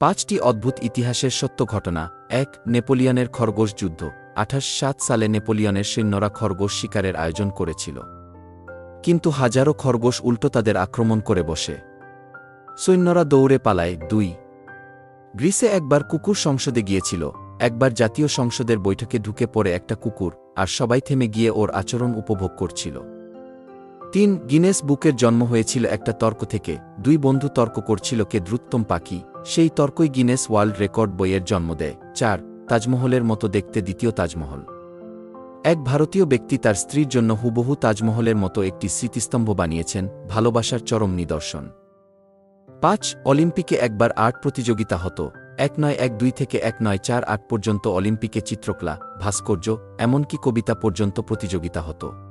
পাঁচটি অদ্ভুত ইতিহাসের সত্য ঘটনা। এক, নেপোলিয়নের খরগোশ যুদ্ধ। আঠাশ সাত সালে নেপোলিয়নের সৈন্যরা খরগোশ শিকারের আয়োজন করেছিল। কিন্তু হাজারো খরগোশ উল্টো তাদের আক্রমণ করে বসে। সৈন্যরা দৌড়ে পালায়। দুই, গ্রিসে একবার কুকুর সংসদে গিয়েছিল। একবার জাতীয় সংসদের বৈঠকে ঢুকে পড়ে একটা কুকুর, আর সবাই থেমে গিয়ে ওর আচরণ উপভোগ করছিল। তিন গিনেস বুকের জন্ম হয়েছিল একটা তর্ক থেকে, দুই বন্ধু তর্ক করছিল কে দ্রুততম পাখি, সেই তর্কই গিনেস ওয়ার্ল্ড রেকর্ড বইয়ের জন্ম দেয়। চার, তাজমহলের মতো দেখতে দ্বিতীয় তাজমহল। এক ভারতীয় ব্যক্তি তার স্ত্রীর জন্য হুবহু তাজমহলের মতো একটি স্মৃতিস্তম্ভ বানিয়েছেন, ভালোবাসার চরম নিদর্শন। পাঁচ, অলিম্পিকে একবার আর্ট প্রতিযোগিতা হতো। এক নয় এক দুই থেকে এক নয় চার আট পর্যন্ত অলিম্পিকে চিত্রকলা, ভাস্কর্য, এমনকি কবিতা পর্যন্ত প্রতিযোগিতা হতো।